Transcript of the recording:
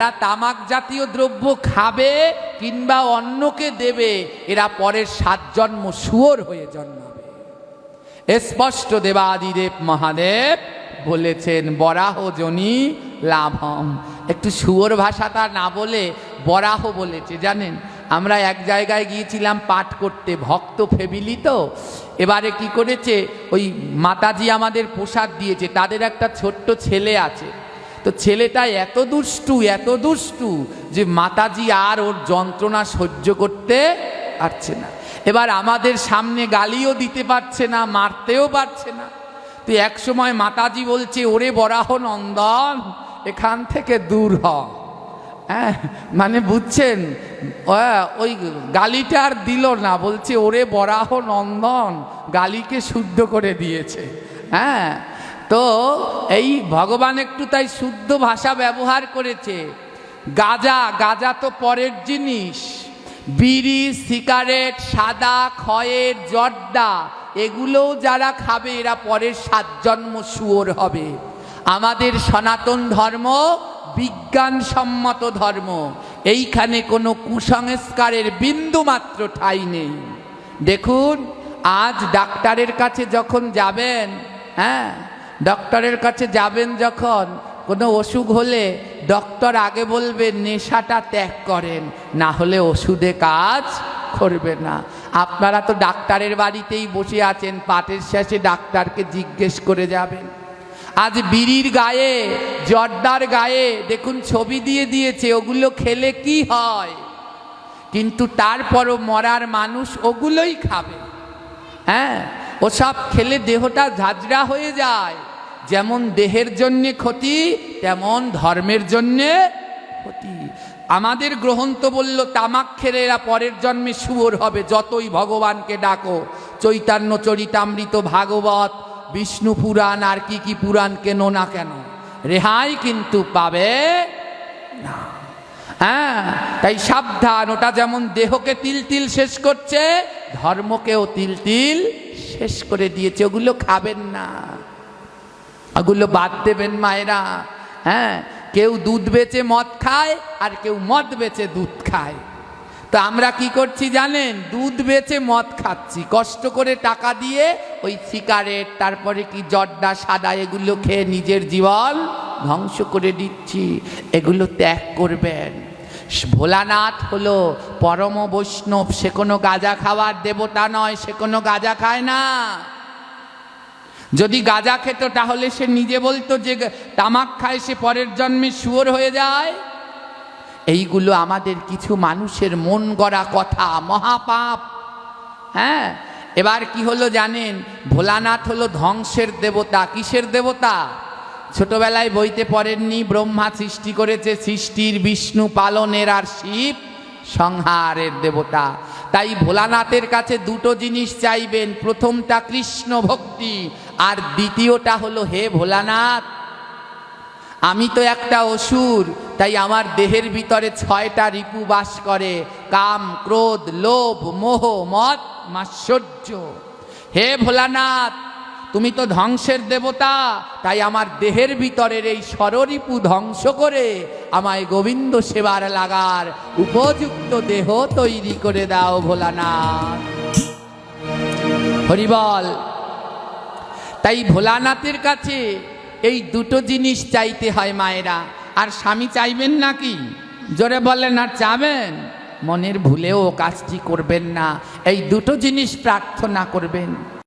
এরা তামাক জাতীয় দ্রব্য খাবে কিংবা অন্যকে দেবে, এরা পরের সাত জন্ম শুয়োর হয়ে জন্মাবে। স্পষ্ট দেবাদিদেব মহাদেব বলেছেন বরাহ জনি লাভম। একটু শুয়োর ভাষাটা না বলে বরাহ বলেছে, জানেন? আমরা এক জায়গায় গিয়েছিলাম পাঠ করতে, ভক্ত ফেবিলি তো। এবারে কি করেছে? ওই মাতাজি আমাদের প্রসাদ দিয়েছে, তাদের একটা ছোট্ট ছেলে আছে। তো ছেলেটা এত দুষ্টু এত দুষ্টু যে মাতাজি আর ওর যন্ত্রণা সহ্য করতে পারছে না। এবার আমাদের সামনে গালিও দিতে পারছে না, মারতেও পারছে না। তো এক সময় মাতাজি বলছে, ওরে বরাহ নন্দন, এখান থেকে দূর হ। হ্যাঁ মানে বুঝছেন? ওই গালিটা আর দিল না, বলছে, ওরে বরাহ নন্দন, গালিকে শুদ্ধ করে দিয়েছে। হ্যাঁ তো এই ভগবান একটু তাই শুদ্ধ ভাষা ব্যবহার করেছে। গাজা গাজা তো পরের জিনিস। বিড়ি, সিগারেট, সাদা খয়ের জর্দা, এগুলোও যারা খাবে এরা পরের সাত জন্ম শুয়োর হবে। আমাদের সনাতন ধর্ম বিজ্ঞানসম্মত ধর্ম। এইখানে কোনো কুসংস্কারের বিন্দু মাত্র ঠাঁই নেই। দেখুন, আজ ডাক্তারের কাছে যখন যাবেন হ্যাঁ ডক্টরের কাছে যাবেন যখন, কোনো অসুখ হলে ডক্টর আগে বলবেন নেশাটা ত্যাগ করেন, না হলে ওষুধে কাজ করবে না। আপনারা তো ডাক্তারের বাড়িতেই বসে আছেন, পাটের শেষে ডাক্তারকে জিজ্ঞেস করে যাবেন। আজ বিড়ির গায়ে, জর্দার গায়ে, দেখুন ছবি দিয়ে দিয়েছে, ওগুলো খেলে কি হয়? কিন্তু তারপরও মরার মানুষ ওগুলোই খাবে। হ্যাঁ ওসব খেলে দেহটা ঝাঁঝরা হয়ে যায়। যেমন দেহের জন্যে ক্ষতি, তেমন ধর্মের জন্যে ক্ষতি। আমাদের গ্রহণ তো বলল তামাক খেলে এরা পরের জন্মে শুয়োর হবে, যতই ভগবানকে ডাকো। চৈতন্য, চরিতামৃত, ভাগবত, বিষ্ণু পুরাণ, আর কি কি পুরাণ কেন না কেন। রেহাই কিন্তু পাবে না। হ্যাঁ তাই সাবধান, ওটা যেমন দেহকে তিল তিল শেষ করছে, ধর্মকেও তিল তিল শেষ করে দিয়েছে, ওগুলো খাবেন না। ওগুলো বাদ দেবেন মায়েরা। হ্যাঁ কেউ দুধ বেচে মদ খায় আর কেউ মদ বেচে দুধ খায়। তো আমরা কি করছি জানেন? দুধ বেচে মদ খাচ্ছি। কষ্ট করে টাকা দিয়ে ওই সিগারেট, তারপরে কি জর্দা, সাদা, এগুলো খেয়ে নিজের জীবন ধ্বংস করে দিচ্ছি। এগুলো ত্যাগ করবেন। ভোলানাথ হলো পরম বৈষ্ণব। সে কোনো গাঁজা খাওয়ার দেবতা নয়, সে কোনো গাঁজা খায় না। যদি গাঁজা খেত, তাহলে সে নিজে বলতো যে তামাক খায়, সে পরের জন্মে শুয়োর হয়ে যায়। এইগুলো আমাদের কিছু মানুষের মন গড়া কথা, মহাপাপ। হ্যাঁ? এবার কি হলো জানেন? ভোলানাথ হলো ধ্বংসের দেবতা, কিসের দেবতা? ছোটবেলায় বইতে পড়েননি, ব্রহ্মা সৃষ্টি করেছে সৃষ্টির বিষ্ণু পালনের আর শিব। সংহারের দেবতা। তাই ভোলানাথের কাছে দুটো জিনিস চাইবেন। প্রথমটা কৃষ্ণ ভক্তি, আর দ্বিতীয়টা হলো, হে ভোলানাথ, আমি তো একটা অসুর, তাই আমার দেহের ভিতরে ছয়টা রিপু বাস করে। কাম, ক্রোধ, লোভ, মোহ মত মাশ্চর্য হে ভোলানাথ তুমি তো ধ্বংসের দেবতা, তাই আমার দেহের ভিতরের এই স্বররিপু ধ্বংস করে আমায় গোবিন্দ সেবার লাগার উপযুক্ত দেহ তৈরি করে দাও ভোলানাথ। হরিবল, তাই ভোলানাথের কাছে এই দুটো জিনিস চাইতে হয় মায়েরা। আর স্বামী চাইবেন নাকি? জোরে বলেন, আর চাবেন? মনের ভুলেও কাজটি করবেন না। এই দুটো জিনিস প্রার্থনা করবেন।